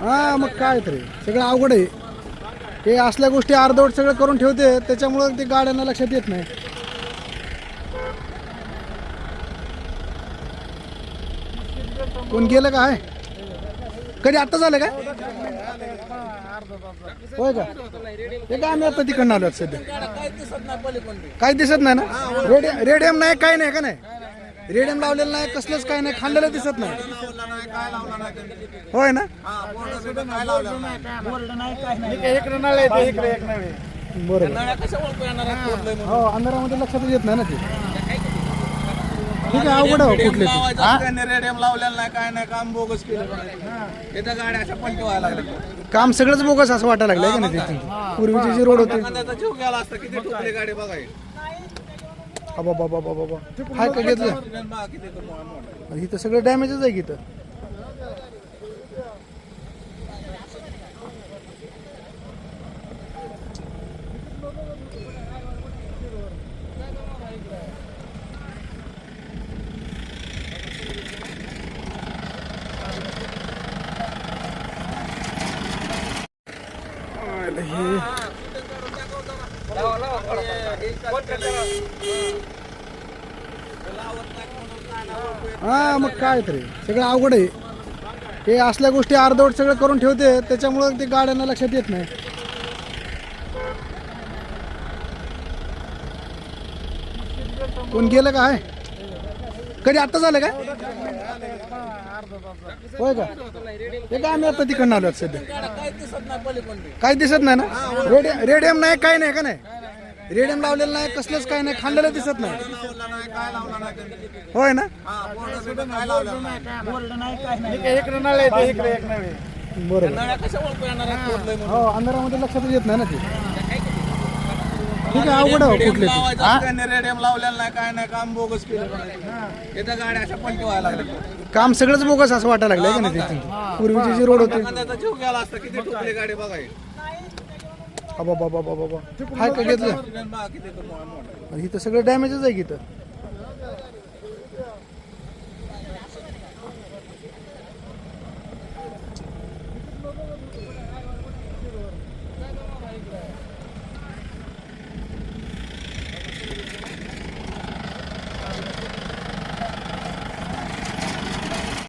हा मग काय तरी. सगळं अवघड आहे. हे असल्या गोष्टी अर्धवट सगळं करून ठेवते त्याच्यामुळं ते गाड्यांना लक्षात येत नाही. कोण गेलं काय? कधी आत्ता झालं काय? होय का? हे काय आम्ही आता तिकडनं आलो आहोत सध्या. काही दिसत नाही ना? रेडियम रेडियम नाही काय नाही का नाही? रेडियम लावलेलं नाही कसलंच काय नाही खाल्लेलं दिसत नाही. होय ना? बरोबर. हो अंधारामध्ये लक्षात येत नाही ना ते. ठीक आहे अवघड आहे हो कुठले ते. रेडियम लावलेला नाही काय नाही काम बोगस केलं इथं गाड्या अशा पलटी व्हायला लागल्या काम सगळंच बोगस असं वाटायला लागलंय का नाही ते पूर्वीचे जे रोड होते कांद्याचा जीव गेला असता किती ठोकली गाडी बघाय बाबा बाबा बाबा बाबा हाय का घेतलं बघा किती तो मोह- मोह. आणि इथं सगळं डॅमेजच आहे की इथं हा मग काय तरी. सगळं अवघड आहे. हे असल्या गोष्टी अर्धवट सगळं करून ठेवते त्याच्यामुळं ते गाड्यांना लक्षात येत नाही. कोण गेलं काय? कधी आत्ता झालं काय? होय का हे काय आम्ही आता तिकडनं आलो सध्या काही दिसत नाही ना रेडियम रेडियम नाही काय नाही का नाही रेडियम लावलेलं नाही कसलंच काय नाही खाल्लेलं दिसत नाही. होय ना. बरोबर? हो अंधारामध्ये लक्षात येत नाही ना ते ठीक आहे अवघड हो कुठले रेडियम लावलेला नाही काय नाही काम बोगस केलं. इथं गाड्या अशा पलटी व्हायला लागल्या. काम सगळंच बोगस असं वाटायला लागलंय का नाही ते पूर्वीचे जे रोड होते. कांद्याचा जीव गेला असता किती ठोकली गाडी बघाय बाबा बाबा बाबा हाय का घेतलं? किती तो मोह- मोह. आणि इथं सगळं डॅमेजच आहे की इथं?